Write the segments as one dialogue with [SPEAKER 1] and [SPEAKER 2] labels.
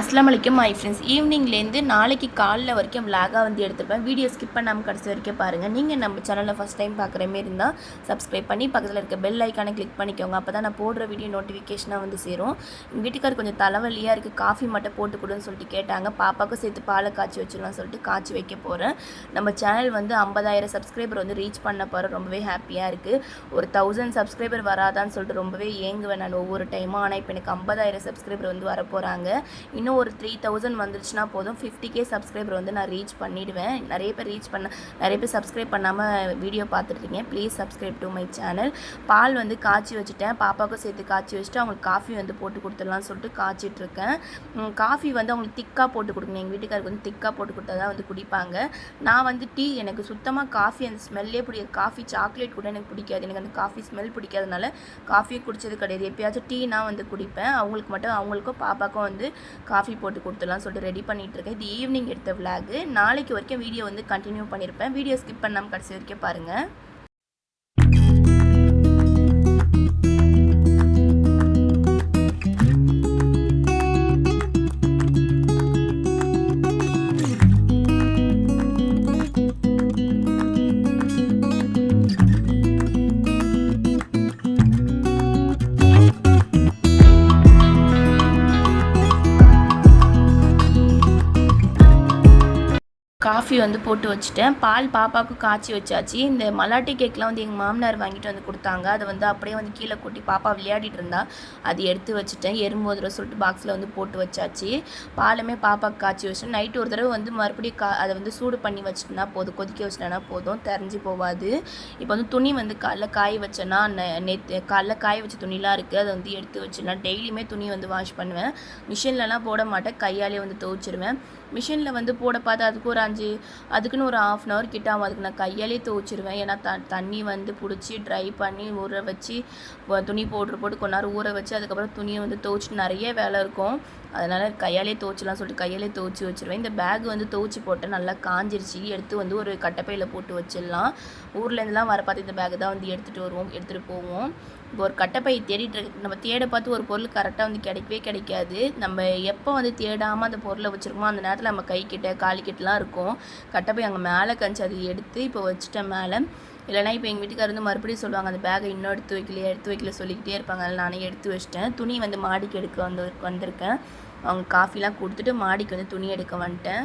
[SPEAKER 1] அஸ்லாம் வலைக்கும் my friends ஈவினிங்லேருந்து நாளைக்கு காலைல வரைக்கும் விலாகாக வந்து எடுத்துருப்பேன் வீடியோ ஸ்கிப் பண்ணாமல் கடைசி வரைக்கும் பாருங்கள் நீங்கள் நம்ம சேனலில் ஃபஸ்ட் டைம் பார்க்குற மாரி இருந்தால் சப்ஸ்கிரைப் பண்ணி பக்கத்தில் இருக்க பெல் ஐக்கானை கிளிக் பண்ணிக்கோங்க. அப்போ தான் நான் போடுற வீடியோ நோட்டிஃபிகேஷனாக வந்து சேரும். எங்கள் வீட்டுக்கார் கொஞ்சம் தலைவலியாக இருக்குது காஃபி மட்டும் போட்டு கொடுன்னு சொல்லிட்டு கேட்டாங்க. பாப்பாவுக்கும் சேர்த்து பாலை காய்ச்சி வச்சிடலாம் சொல்லிட்டு காய்ச்சி வைக்க போகிறேன் நம்ம சேனல் வந்து ஐம்பதாயிரம் சப்ஸ்கிரைபர் வந்து ரீச் பண்ண போகிறோம் ரொம்பவே ஹாப்பியாக இருக்குது ஒரு தௌசண்ட் சப்ஸ்கிரைபர் வராதான்னு சொல்லிட்டு ரொம்பவே ஏங்குவேன் நான் ஒவ்வொரு டைமும் ஆனால் இப்போ எனக்கு ஐம்பதாயிரம் சப்ஸ்கிரைபர் வந்து வர போகிறாங்க இன்னும் இன்னும் ஒரு த்ரீ தௌசண்ட் வந்துருச்சுன்னா போதும். ஃபிஃப்டி கே சப்ஸ்கிரைபர் வந்து நான் ரீச் பண்ணிடுவேன். நிறைய பேர் ரீச் பண்ண நிறைய பேர் சப்ஸ்கிரைப் பண்ணாமல் வீடியோ பார்த்துட்ருக்கீங்க please subscribe to my channel பால் வந்து காய்ச்சி வச்சுட்டேன். பாப்பாவுக்கும் சேர்த்து காய்ச்சி வச்சுட்டு அவங்களுக்கு காஃபி வந்து போட்டு கொடுத்துடலாம்னு சொல்லிட்டு காய்ச்சிட்ருக்கேன். காஃபி வந்து அவங்களுக்கு திக்காக போட்டு கொடுக்கணும். எங்கள் வீட்டுக்காருக்கு வந்து திக்காக போட்டு கொடுத்தா தான் வந்து குடிப்பாங்க. நான் வந்து டீ எனக்கு சுத்தமாக காஃபி அந்த ஸ்மெல்லே பிடிக்காது. காஃபி சாக்லேட் கூட எனக்கு பிடிக்காது. எனக்கு அந்த காஃபி ஸ்மெல் பிடிக்காதனால காஃபியே குடிச்சது கிடையாது. எப்பயாச்சும் டீனா வந்து குடிப்பேன். அவங்களுக்கு மட்டும் அவங்களுக்கும் பாப்பாக்கும் வந்து கா காஃபி போட்டு கொடுத்துடலாம் சொல்லிட்டு ரெடி பண்ணிட்டு இருக்கேன் இது ஈவினிங் எடுத்த விலாகு நாளைக்கு வரைக்கும் வீடியோ வந்து கண்டினியூ பண்ணியிருப்பேன் வீடியோ ஸ்கிப் பண்ணாமல் கடைசி வரைக்கும் பாருங்கள் பூரி வந்து போட்டு வச்சுட்டேன். பால் பாப்பாவுக்கு காய்ச்சி வச்சாச்சு. இந்த மலாட்டி கேக்லாம் வந்து எங்கள் மாமனார் வாங்கிட்டு வந்து கொடுத்தாங்க. அதை வந்து அப்படியே வந்து கீழே கொட்டி பாப்பா விளையாடிட்டு இருந்தா. அது எடுத்து வச்சுட்டேன். எறும்போதுற சொல்லிட்டு பாக்ஸில் வந்து போட்டு வச்சாச்சு. பாலுமே பாப்பாவுக்கு காய்ச்சி வச்சிட்டேன். நைட்டு ஒரு தடவை வந்து மறுபடியும் கா அதை வந்து சூடு பண்ணி வச்சுட்டேன்னா போதும். கொதிக்க வச்சிட்டேன்னா போதும். தெரிஞ்சு போகாது இப்போ வந்து துணி வந்து காலைல காய வச்சேன்னா நேற்று காலைல காய வச்ச துணிலாம் இருக்குது அதை வந்து எடுத்து வச்சிடலாம் டெய்லியுமே துணி வந்து வாஷ் பண்ணுவேன். மிஷின்லலாம் போட மாட்டேன். கையாலே வந்து துவைச்சிருவேன். மிஷினில் வந்து போட பார்த்து அதுக்கு ஒரு அஞ்சு அதுக்குன்னு ஒரு ஆஃப் அன் ஹவர் கிட்ட ஆகும். அதுக்கு நான் கையாலே துவச்சிருவேன். ஏன்னா த தண்ணி வந்து பிடிச்சி ட்ரை பண்ணி ஊற வச்சு துணி போட்டு போட்டு கொஞ்ச நேரம் ஊற வச்சு அதுக்கப்புறம் துணியை வந்து துவச்சிட்டு நிறைய வேலை இருக்கும். அதனால் கையாலே துவைச்சலாம் சொல்லிட்டு கையாலே துவச்சி வச்சுருவேன். இந்த பேக் வந்து துவச்சி போட்டு நல்லா காஞ்சிருச்சு. எடுத்து வந்து ஒரு கட்டப்பையில் போட்டு வச்சிடலாம். ஊர்லேருந்துலாம் வர பார்த்து இந்த பேக் தான் வந்து எடுத்துகிட்டு வருவோம் எடுத்துகிட்டு போவோம். இப்போ ஒரு கட்டப்பை தேடிட்டு நம்ம தேட பார்த்து ஒரு பொருள் கரெக்டாக வந்து கிடைக்கவே கிடைக்காது. நம்ம எப்போ வந்து தேடாமல் அந்த பொருளை வச்சுருக்கோமோ அந்த நேரத்தில் நம்ம கை கிட்ட காலி கிட்டலாம் இருக்கும். கட்டப்பை அங்கே மேலே கஞ்சி அதை எடுத்து இப்போ வச்சுட்டேன் மேலே இல்லைனா இப்போ எங்கள் வீட்டுக்காரர் வந்து மறுபடியும் சொல்லுவாங்க அந்த பேக்கை இன்னும் எடுத்து வைக்கலையே எடுத்து வைக்கல சொல்லிக்கிட்டே இருப்பாங்க. அதில் நானே எடுத்து வச்சிட்டேன். துணி வந்து மாடிக்கு எடுக்க வந்து வந்திருக்கேன். அவங்க காஃபிலாம் கொடுத்துட்டு மாடிக்கு வந்து துணி எடுக்க வந்துட்டேன்.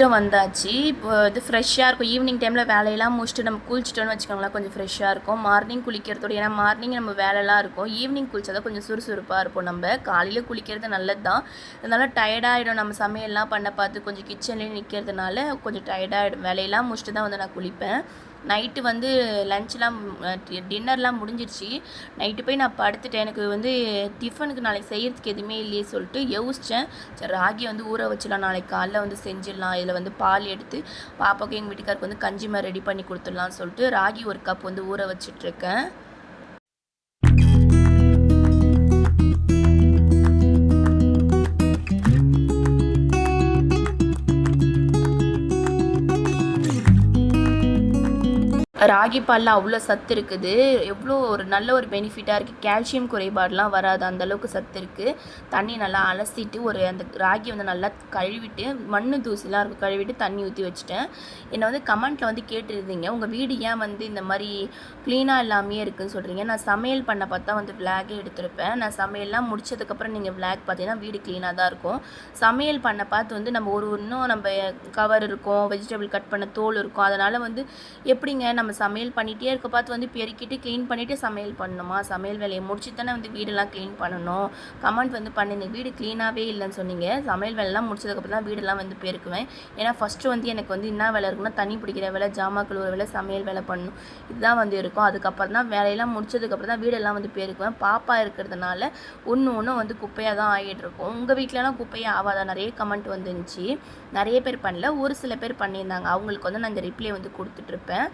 [SPEAKER 1] குளிச்சுட்டு வந்தாச்சு. இப்போ இது ஃப்ரெஷ்ஷாக இருக்கும். ஈவினிங் டைமில் வேலையெல்லாம் முடிச்சுட்டு நம்ம குளிச்சிட்டோம்னு வச்சுக்கோங்களேன் கொஞ்சம் ஃப்ரெஷ்ஷாக இருக்கும். மார்னிங் குளிக்கிறதோட ஏன்னா மார்னிங் நம்ம வேலைலாம் இருக்கும். ஈவினிங் குளிச்சா தான் கொஞ்சம் சுறுசுறுப்பாக இருப்போம் நம்ம. காலையில் குளிக்கிறது நல்லது தான் அதனால் டயர்டாகிடும் நம்ம சமையல்லாம் பண்ண பார்த்து கொஞ்சம் கிச்சன்லேயே நிற்கிறதுனால கொஞ்சம் டயர்டாகிடும் வேலையெல்லாம் முடிச்சுட்டு தான் வந்து நான் குளிப்பேன். நைட்டு வந்து லஞ்செலாம் டின்னர்லாம் முடிஞ்சிருச்சு. நைட்டு போய் நான் படுத்துட்டேன். எனக்கு வந்து டிஃபனுக்கு நாளைக்கு செய்கிறதுக்கு எதுவுமே இல்லையே சொல்லிட்டு யோசித்தேன் சரி ராகி வந்து ஊற வச்சிடலாம். நாளைக்கு காலைல வந்து செஞ்சிடலாம். இதில் வந்து பால் எடுத்து பாப்பாவுக்கு எங்கள் வீட்டுக்காருக்கு வந்து கஞ்சி மாதிரி ரெடி பண்ணி கொடுத்துடலாம்னு சொல்லிட்டு ராகி ஒரு கப் வந்து ஊற வச்சிட்ருக்கேன். ராகி பாலில் அவ்வளோ சத்து இருக்குது. எவ்வளோ ஒரு நல்ல ஒரு பெனிஃபிட்டாக இருக்குது கால்சியம் குறைபாடுலாம் வராது. அந்த அளவுக்கு சத்து இருக்குது தண்ணி நல்லா அலசிட்டு ஒரு அந்த ராகி வந்து நல்லா கழுவிட்டு மண் தூசிலாம் இருக்கும். கழுவிட்டு தண்ணி ஊற்றி வச்சுட்டேன். என்னை வந்து கமெண்ட்டில் வந்து கேட்டிருந்தீங்க. உங்கள் வீடு ஏன் வந்து இந்த மாதிரி க்ளீனாக இல்லாமையே இருக்குதுன்னு சொல்கிறீங்க நான் சமையல் பண்ண பார்த்தா வந்து விளாகே எடுத்திருப்பேன். நான் சமையல்லாம் முடிச்சதுக்கப்புறம் நீங்கள் விளாக் பார்த்தீங்கன்னா வீடு க்ளீனாக தான் இருக்கும். சமையல் பண்ண பார்த்து வந்து நம்ம ஒரு இன்னும் நம்ம கவர் இருக்கும். வெஜிடபிள் கட் பண்ண தோல் இருக்கும். அதனால் வந்து எப்படிங்க நம்ம நம்ம சமையல் பண்ணிகிட்டே இருக்க பார்த்து வந்து பெருக்கிட்டு க்ளீன் பண்ணிவிட்டு சமையல் பண்ணணுமா? சமையல் வேலையை முடிச்சு தானே வந்து வீடெல்லாம் க்ளீன் பண்ணணும். கமெண்ட் வந்து பண்ணுங்க வீடு க்ளீனாகவே இல்லைன்னு சொன்னீங்க. சமையல் வேலைலாம் முடிச்சதுக்கப்புறம் தான் வீடெல்லாம் வந்து பெருக்குவேன். ஏன்னா ஃபஸ்ட்டு வந்து எனக்கு வந்து என்ன வேலை இருக்குன்னா தண்ணி பிடிக்கிற வேலை ஜாமா கழுவுற வேலை சமையல் வேலை பண்ணணும். இதுதான் வந்து இருக்கும். அதுக்கப்புறம் தான் வேலையெல்லாம் முடிச்சதுக்கப்புறம் தான் வீடெல்லாம் வந்து பெருக்குவேன். பாப்பா இருக்கிறதுனால ஒன்று ஒன்று வந்து குப்பையாக தான் ஆகிட்டு இருக்கும். உங்கள் வீட்டிலலாம் குப்பையாக ஆகாதா நிறைய கமெண்ட் வந்துருந்துச்சு. நிறைய பேர் பண்ணல. ஒரு சில பேர் பண்ணியிருந்தாங்க. அவங்களுக்கு வந்து நான் இந்த ரிப்ளை வந்து கொடுத்துட்ருப்பேன்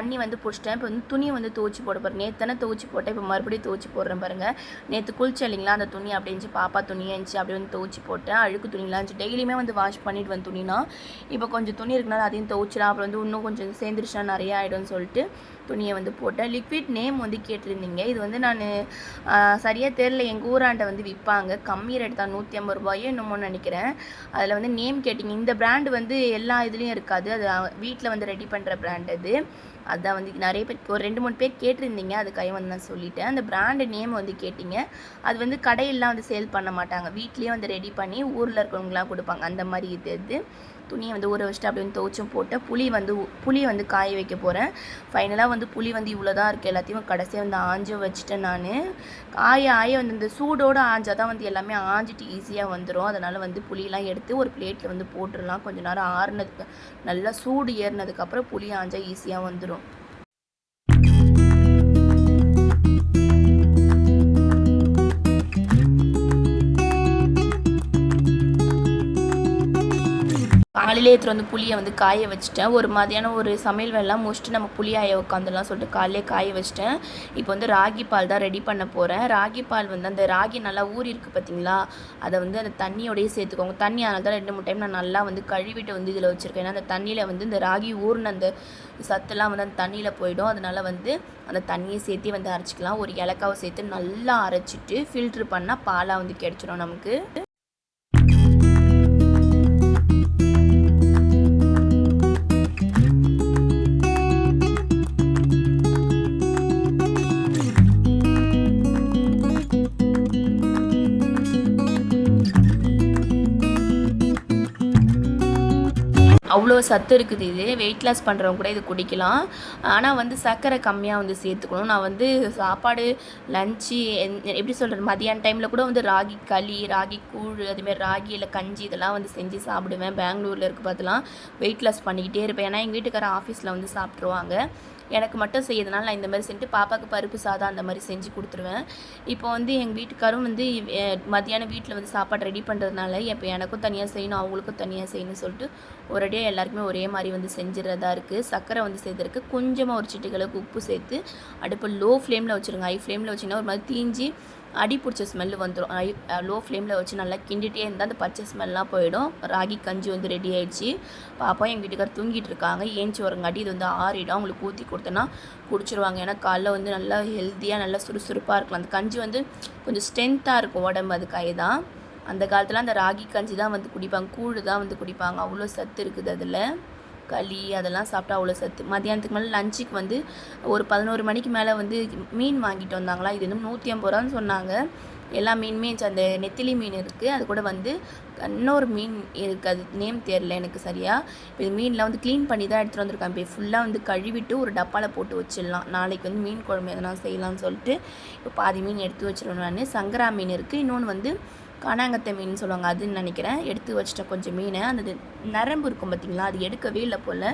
[SPEAKER 1] தண்ணி வந்து பிடிச்சிட்டேன். இப்போ வந்து துணியை வந்து துவச்சி போட போகிறேன் நேற்று தானே துவச்சி போட்டேன். இப்போ மறுபடியும் துவச்சி போடுறேன் பாருங்கள் நேற்று குளிச்சேன் இல்லைங்களா? அந்த துணி அப்படி இருந்துச்சு. பாப்பா துணியாக இருந்துச்சு. அப்படி வந்து துவச்சி போட்டேன். அழுக்கு துணிலாம் இருந்துச்சு. டெய்லியுமே வந்து வாஷ் பண்ணிட்டு வந்து துணினா இப்போ கொஞ்சம் துணி இருக்குனால அதையும் துவச்சிடலாம். அப்புறம் வந்து இன்னும் கொஞ்சம் சேர்ந்துருச்சுனா நிறைய ஆகிடும்னு சொல்லிட்டு துணியை வந்து போட்டேன். லிக்விட் நேம் வந்து கேட்டிருந்தீங்க. இது வந்து நான் சரியாக தெரில எங்கள் ஊராண்ட வந்து விற்பாங்க கம்மி ரேட் தான். நூற்றி ஐம்பது ரூபாயோ என்னமோ நினைக்கிறேன். அதில் வந்து நேம் கேட்டிங்க. இந்த பிராண்டு வந்து எல்லா இதுலேயும் இருக்காது. அது வீட்டில் வந்து ரெடி பண்ணுற பிராண்ட் அது. அதான் வந்து நிறைய பேர் ஒரு ரெண்டு மூணு பேர் கேட்டிருந்தீங்க அதுக்காக வந்து நான் சொல்லிட்டேன். அந்த பிராண்டு நேம் வந்து கேட்டிங்க. அது வந்து கடையெல்லாம் வந்து சேல் பண்ண மாட்டாங்க. வீட்லேயே வந்து ரெடி பண்ணி ஊரில் இருக்கிறவங்களாம் கொடுப்பாங்க. அந்த மாதிரி இது இது. துணியை வந்து ஊற வச்சுட்டு அப்படி வந்து துவச்சும் போட்டு புளி வந்து புளி வந்து காய வைக்க போகிறேன் ஃபைனலாக வந்து புளி வந்து இவ்வளோ தான் இருக்குது எல்லாத்தையும் கடைசியாக வந்து ஆஞ்சும் வச்சுட்டேன் நான். காய ஆய வந்து இந்த சூடோடு ஆஞ்சால் தான் வந்து எல்லாமே ஆஞ்சிட்டு ஈஸியாக வந்துடும் அதனால் வந்து புளியெலாம் எடுத்து ஒரு பிளேட்டில் வந்து போட்டுடலாம். கொஞ்சம் நேரம் ஆறுனதுக்கு நல்லா சூடு ஏறினதுக்கப்புறம் புளி ஆஞ்சால் ஈஸியாக வந்துடும் காலையிலே எடுத்துகிட்டு வந்து புளியை வந்து காய வச்சுட்டேன். ஒரு மதியானம் ஒரு சமையல் வேலைலாம் முடிச்சுட்டு நம்ம புளி ஆய உட்காந்துலாம் சொல்லிட்டு காலையிலே காய வச்சிட்டேன். இப்போ வந்து ராகி பால் தான் ரெடி பண்ண போகிறேன் ராகி பால் வந்து அந்த ராகி நல்லா ஊறி இருக்குது பார்த்தீங்களா அதை வந்து அந்த தண்ணியோடய சேர்த்துக்கோங்க. தண்ணி அதனால தான் ரெண்டு மூணு டைம் நான் நல்லா வந்து கழுவிட்டு வந்து இதில் வச்சுருக்கேன். ஏன்னா அந்த தண்ணியில் வந்து இந்த ராகி ஊறின அந்த சத்துலாம் வந்து அந்த தண்ணியில் போயிடும். அதனால் வந்து அந்த தண்ணியை சேர்த்து வந்து அரைச்சிக்கலாம். ஒரு இலக்காவை சேர்த்து நல்லா அரைச்சிட்டு ஃபில்ட்ரு பண்ணால் பாலாக வந்து கிடச்சிடும் நமக்கு. அவ்வளோ சத்து இருக்குது. இது வெயிட் லாஸ் பண்ணுறவங்க கூட இது குடிக்கலாம். ஆனால் வந்து சர்க்கரை கம்மியாக வந்து சேர்த்துக்கணும். நான் வந்து சாப்பாடு லஞ்சு எப்படி சொல்கிறது மதியான டைமில் கூட வந்து ராகி களி ராகி கூழ் அதுமாரி ராகி இல்லை கஞ்சி இதெல்லாம் வந்து செஞ்சு சாப்பிடுவேன். பெங்களூரில் இருக்க பார்த்துலாம் வெயிட் லாஸ் பண்ணிக்கிட்டே இருப்பேன். ஏன்னா எங்கள் வீட்டுக்கார ஆஃபீஸில் வந்து சாப்பிட்ருவாங்க எனக்கு மட்டும் செய்யறதுனால நான் இந்த மாதிரி செஞ்சுட்டு பாப்பாவுக்கு பருப்பு சாதம் அந்த மாதிரி செஞ்சு கொடுத்துருவேன். இப்போ வந்து எங்கள் வீட்டுக்காரும் வந்து மத்தியானம் வீட்டில் வந்து சாப்பாடு ரெடி பண்ணுறதுனால இப்போ எனக்கும் தனியாக செய்யணும் அவங்களுக்கும் தனியாக செய்யணும்னு சொல்லிட்டு ஒரேடியாக எல்லாருக்குமே ஒரே மாதிரி வந்து செஞ்சிடறதா இருக்குது சர்க்கரை வந்து சேர்த்துருக்கு கொஞ்சமாக ஒரு சிட்டுகளுக்கு உப்பு சேர்த்து அடுப்பு லோ ஃப்ளேமில் வச்சுருங்க ஹை ஃப்ளேமில் வச்சிங்கன்னா ஒரு மாதிரி தீஞ்சி அடி பிடிச்ச ஸ்மெல்லு வந்துடும் ஐ uh, லோ ஃப்ளேமில் வச்சு நல்லா கிண்டிகிட்டே இருந்தால் அந்த பச்சை ஸ்மெல்லாம் போயிடும். ராகி கஞ்சி வந்து ரெடி ஆகிடுச்சு பாப்பா எங்கள் வீட்டுக்கார் தூங்கிட்டு இருக்காங்க. ஏஞ்சி வரங்காட்டி இது வந்து ஆறிடும். அவங்களுக்கு ஊற்றி கொடுத்தோன்னா குடிச்சிருவாங்க. ஏன்னா காலைல வந்து நல்லா ஹெல்த்தியாக நல்லா சுறுசுறுப்பாக இருக்கலாம். அந்த கஞ்சி வந்து கொஞ்சம் ஸ்ட்ரென்த்தாக இருக்கும் உடம்பு அதுக்காக தான் அந்த காலத்தில் அந்த ராகி கஞ்சி தான் வந்து குடிப்பாங்க. கூழு தான் வந்து குடிப்பாங்க. அவ்வளோ சத்து இருக்குது அதில். களி அதெல்லாம் சாப்பிட்டா அவ்வளோ சத்து. மதியானத்துக்கு மேலே லஞ்சுக்கு வந்து ஒரு பதினோரு மணிக்கு மேலே வந்து மீன் வாங்கிட்டு வந்தாங்களா? இது இன்னும் நூற்றி ஐம்பது ரூபான்னு சொன்னாங்க. எல்லா மீனுமே அந்த நெத்திலி மீன் இருக்குது அது கூட வந்து இன்னொரு மீன் இருக்குது அது நேம் தெரில எனக்கு சரியாக இப்போ இது மீனில் வந்து க்ளீன் பண்ணி தான் எடுத்துகிட்டு வந்திருக்கேன் இப்போ ஃபுல்லாக வந்து கழுவிட்டு ஒரு டப்பாவில் போட்டு வச்சிடலாம். நாளைக்கு வந்து மீன் குழம்பு எதனா செய்யலாம்னு சொல்லிட்டு இப்போ பாதி மீன் எடுத்து வச்சிடணும் நான். சங்கரா மீன் இருக்குது இன்னொன்று வந்து காணாங்கத்தை மீன் சொல்லுவாங்க அதுன்னு நினைக்கிறேன். எடுத்து வச்சிட்டேன் கொஞ்சம் மீனை. அந்த நரம்பு இருக்கும் பார்த்திங்களா அது எடுக்கவே இல்லை போல்.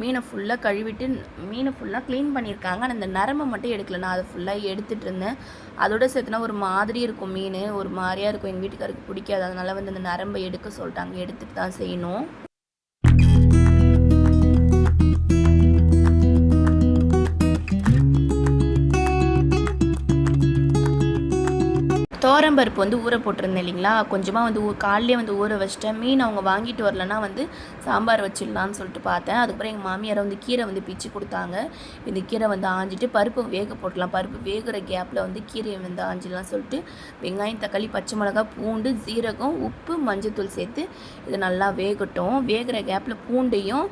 [SPEAKER 1] மீனை ஃபுல்லாக கழுவிட்டு மீனை ஃபுல்லாக க்ளீன் பண்ணியிருக்காங்க. ஆனால் அந்த நரம்பை மட்டும் எடுக்கல. நான் அதை ஃபுல்லாக எடுத்துகிட்டு இருந்தேன். அதோட சேர்த்துனா ஒரு மாதிரி இருக்கும் மீன். ஒரு மாதிரியாக இருக்கும். எங்கள் வீட்டுக்காருக்கு பிடிக்காது. அதனால் வந்து அந்த நரம்பை எடுக்க சொல்லிட்டாங்க. எடுத்துகிட்டு தான் செய்யணும். துவரம்பருப்பு வந்து ஊற போட்டிருந்தேன் இல்லைங்களா? கொஞ்சமாக வந்து ஊ காலையிலே வந்து ஊற வச்சிட்டேன். மீன் அவங்க வாங்கிட்டு வரலன்னா வந்து சாம்பார் வச்சிடலான்னு சொல்லிட்டு பார்த்தேன். அதுக்கப்புறம் எங்கள் மாமியாரை வந்து கீரை வந்து பிச்சு கொடுத்தாங்க. இந்த கீரை வந்து ஆஞ்சிட்டு பருப்பு வேக போட்டலாம் பருப்பு வேகிற கேப்பில் வந்து கீரையை வந்து ஆஞ்சிடலாம் சொல்லிட்டு வெங்காயம் தக்காளி பச்சை மிளகா பூண்டு ஜீரகம் உப்பு மஞ்சத்தூள் சேர்த்து இது நல்லா வேகட்டும். வேகிற கேப்பில் பூண்டையும்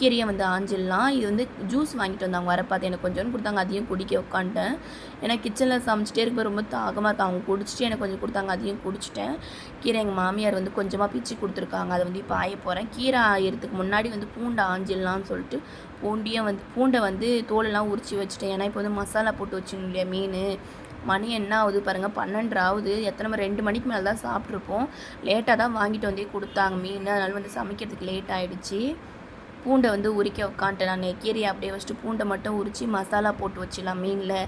[SPEAKER 1] கீரையை வந்து ஆஞ்சிடலாம். இது வந்து ஜூஸ் வாங்கிட்டு வந்தாங்க. வர பார்த்து எனக்கு கொஞ்சோன்னு கொடுத்தாங்க. அதையும் குடிக்க உட்காந்துட்டேன் ஏன்னா கிச்சனில் சமைச்சிட்டே இருக்க ரொம்ப தாகமாக இருக்கும் அவங்க குடிச்சிட்டு எனக்கு கொஞ்சம் கொடுத்தாங்க. அதையும் குடிச்சிட்டேன். கீரை எங்கள் மாமியார் வந்து கொஞ்சமாக பிச்சு கொடுத்துருக்காங்க. அதை வந்து இப்போ ஆய போகிறேன் கீரை ஆயிரத்துக்கு முன்னாடி வந்து பூண்டை ஆஞ்சிடலாம்னு சொல்லிட்டு பூண்டியும் வந்து பூண்டை வந்து தோலெல்லாம் உரித்து வச்சுட்டேன். ஏன்னா இப்போ வந்து மசாலா போட்டு வச்சிடணும் இல்லையா மீன். மணி என்ன ஆகுது பாருங்கள் பன்னெண்டு ஆகுது. எத்தனை மணி? ரெண்டு மணிக்கு மேலே தான் சாப்பிட்ருப்போம் லேட்டாக தான் வாங்கிட்டு வந்தே கொடுத்தாங்க மீன். அதனால வந்து சமைக்கிறதுக்கு லேட் ஆகிடுச்சி பூண்டை வந்து உரிக்க உட்காந்துட்டேன் நான் கீரையை அப்படியே வச்சுட்டு பூண்டை மட்டும் உரித்து மசாலா போட்டு வச்சிடலாம் மீனில்.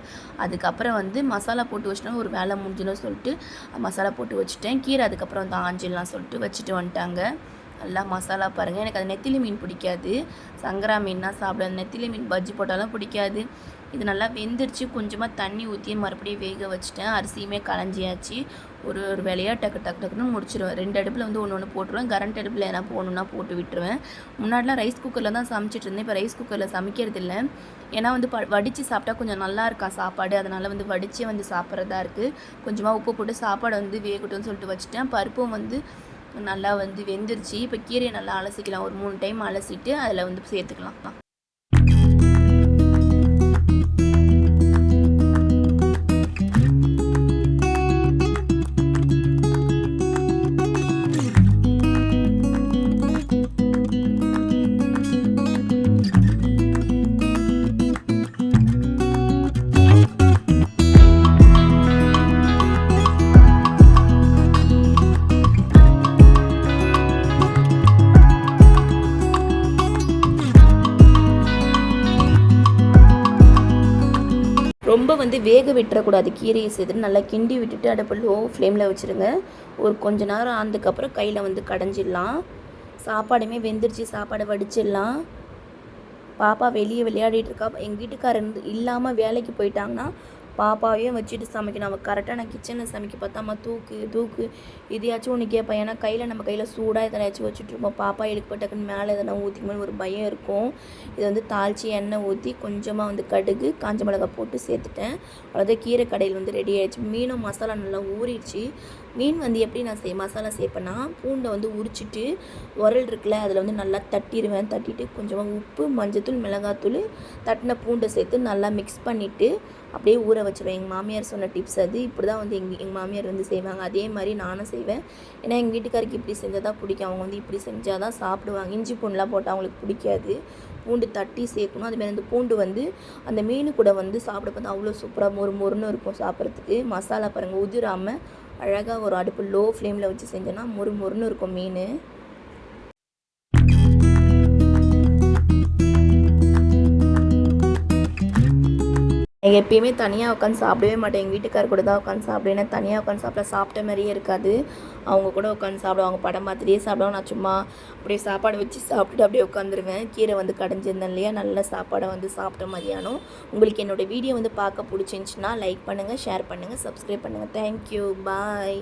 [SPEAKER 1] அதுக்கப்புறம் வந்து மசாலா போட்டு வச்சிட்டோம் ஒரு வேலை முடிஞ்சுன்னு சொல்லிட்டு மசாலா போட்டு வச்சுட்டேன். கீரை அதுக்கப்புறம் வந்து ஆஞ்சிடலாம் சொல்லிட்டு வச்சுட்டு வந்துட்டாங்க. நல்லா மசாலா பாருங்கள் எனக்கு அது நெத்திலி மீன் பிடிக்காது. சங்கரா மீன்னா சாப்பிடாது நெத்திலி மீன் பஜ்ஜி போட்டாலும் பிடிக்காது. இது நல்லா வெந்துருச்சு கொஞ்சமாக தண்ணி ஊற்றி மறுபடியும் வேக வச்சுட்டேன். அரிசியுமே களைஞ்சியாச்சு ஒரு ஒரு வேலையாக டக்கு டக்கு டக்குன்னு முடிச்சிடுவேன் ரெண்டு அடுப்பில் வந்து ஒன்று ஒன்று போட்டுருவேன். கரண்ட் அடுப்பில் எதனா போகணுன்னா போட்டு விட்டுருவேன். முன்னாடிலாம் ரைஸ் குக்கரில் தான் சமைச்சிட்டு இருந்தேன். இப்போ ரைஸ் குக்கரில் சமைக்கிறது இல்லை. ஏன்னா வந்து ப வடித்து சாப்பிட்டா கொஞ்சம் நல்லா இருக்கா சாப்பாடு? அதனால் வந்து வடித்தே வந்து சாப்பிட்றதா இருக்குது கொஞ்சமாக உப்பு போட்டு சாப்பாடு வந்து வேகட்டும்னு சொல்லிட்டு வச்சுட்டேன். பருப்பும் வந்து நல்லா வந்து வெந்துருச்சு. இப்போ கீரையை நல்லா அலசிக்கலாம். ஒரு மூணு டைம் அலசிட்டு அதில் வந்து சேர்த்துக்கலாம். ரொம்ப வந்து வேக விட்டுறக்கூடாது. கீரையை சேர்த்துட்டு நல்லா கிண்டி விட்டுட்டு அடுப்பு லோ ஃப்ளேமில் வச்சுருங்க. ஒரு கொஞ்ச நேரம் ஆனதுக்கப்புறம் கையில் வந்து கடைஞ்சிடலாம். சாப்பாடுமே வெந்துருச்சு. சாப்பாடை வடிச்சிடலாம். பாப்பா வெளியே விளையாடிட்டு இருக்கா. எங்கள் வீட்டுக்காரர் இல்லாமல் வேலைக்கு போயிட்டாங்கன்னா பாப்பாவையும் வச்சுட்டு சமைக்கணும். அவள் கரெக்டாக நான் கிச்சனில் சமைக்க பார்த்தாம்மா தூக்கு தூக்கு. இதையாச்சும் ஒன்று கேட்பேன் ஏன்னா கையில் நம்ம கையில் சூடாக எதனாச்சும் வச்சுட்ருப்போம் பாப்பா எடுக்க டக்குன்னு மேலே எதனா ஊற்றிக்கணும்னு ஒரு பயம் இருக்கும். இதை வந்து தாளித்து எண்ணெய் ஊற்றி கொஞ்சமாக வந்து கடுகு காஞ்ச மிளகா போட்டு சேர்த்துட்டேன். அவ்வளோதான் கீரை கடையில் வந்து ரெடி ஆயிடுச்சு. மீனும் மசாலா நல்லா ஊறிடுச்சு. மீன் வந்து எப்படி நான் செய் மசாலா சேர்ப்பேன்னா பூண்டை வந்து உரிச்சிட்டு உரல் இருக்குல்ல அதில் வந்து நல்லா தட்டிடுவேன். தட்டிட்டு கொஞ்சமாக உப்பு மஞ்சத்தூள் மிளகாத்தூள் தட்டின பூண்டை சேர்த்து நல்லா மிக்ஸ் பண்ணிவிட்டு அப்படியே ஊற வச்சுருவேன். எங்கள் மாமியார் சொன்ன டிப்ஸ் அது. இப்படி தான் வந்து எங்கள் எங்கள் மாமியார் வந்து செய்வாங்க. அதே மாதிரி நானும் செய்வேன். ஏன்னா எங்கள் வீட்டுக்காருக்கு இப்படி செஞ்சால் தான் பிடிக்கும். அவங்க வந்து இப்படி செஞ்சால் தான் சாப்பிடுவாங்க. இஞ்சி பூண்டுலாம் போட்டால் அவங்களுக்கு பிடிக்காது. பூண்டு தட்டி சேர்க்கணும். அதுமாரி அந்த பூண்டு வந்து அந்த மீன் கூட வந்து சாப்பிட பார்த்தா அவ்வளோ சூப்பராக மொறு மொறுன்னு இருக்கும் சாப்பிட்றதுக்கு. மசாலா பாருங்கள் உதிராமல் அழகாக ஒரு அடுப்பு லோ ஃப்ளேமில் வச்சு செஞ்சோன்னா மொறு மொறுன்னு இருக்கும் மீன். நான் எப்பயுமே தனியாக உட்காந்து சாப்பிடவே மாட்டேன். எங்கள் வீட்டுக்கார் கூட தான் உட்காந்து சாப்பிடுவேன். தனியாக உட்காந்து சாப்பிட சாப்பிட்ட மாதிரியே இருக்காது. அவங்க கூட உட்காந்து சாப்பிடுவாங்க. படம் பார்த்துட்டே சாப்பிடுவோம் நான் சும்மா அப்படியே சாப்பாடு வச்சு சாப்பிட்டுட்டு அப்படியே உட்காந்துருவேன் கீரை வந்து கடைஞ்சிருந்தேன் இல்லையா? நல்ல சாப்பாடை வந்து சாப்பிட்ட மதியானம் உங்களுக்கு என்னோடய வீடியோ வந்து பார்க்க பிடிச்சிருந்துச்சின்னா லைக் பண்ணுங்கள் ஷேர் பண்ணுங்கள் சப்ஸ்கிரைப் பண்ணுங்கள் தேங்க்யூ பாய்